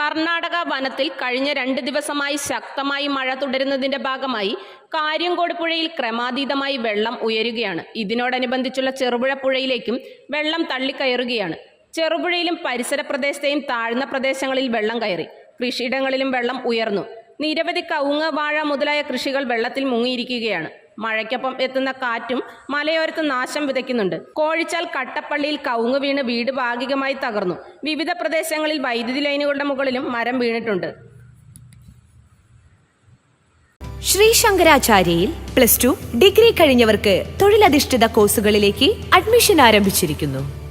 കർണാടക വനത്തിൽ കഴിഞ്ഞ രണ്ട് ദിവസമായി ശക്തമായി മഴ തുടരുന്നതിന്റെ ഭാഗമായി കാര്യംകോട് പുഴയിൽ ക്രമാതീതമായി വെള്ളം ഉയരുകയാണ്. ഇതിനോടനുബന്ധിച്ചുള്ള ചെറുപുഴ പുഴയിലേക്കും വെള്ളം തള്ളിക്കയറുകയാണ്. ചെറുപുഴയിലും പരിസര പ്രദേശത്തെയും താഴ്ന്ന പ്രദേശങ്ങളിൽ വെള്ളം കയറി. കൃഷിയിടങ്ങളിലും വെള്ളം ഉയർന്നു. നിരവധി കവുങ്ങ് വാഴ മുതലായ കൃഷികൾ വെള്ളത്തിൽ മുങ്ങിയിരിക്കുകയാണ്. മഴയ്ക്കൊപ്പം എത്തുന്ന കാറ്റും മലയോരത്ത് നാശം വിതയ്ക്കുന്നുണ്ട്. കോഴിച്ചാൽ കട്ടപ്പള്ളിയിൽ കവുങ്ങ് വീണ് വീട് ഭാഗികമായി തകർന്നു. വിവിധ പ്രദേശങ്ങളിൽ വൈദ്യുതി ലൈനുകളുടെ മുകളിലും മരം വീണിട്ടുണ്ട്. ശ്രീ ശങ്കരാചാര്യയിൽ പ്ലസ് ടു ഡിഗ്രി കഴിഞ്ഞവർക്ക് തൊഴിലധിഷ്ഠിത കോഴ്സുകളിലേക്ക് അഡ്മിഷൻ ആരംഭിച്ചിരിക്കുന്നു.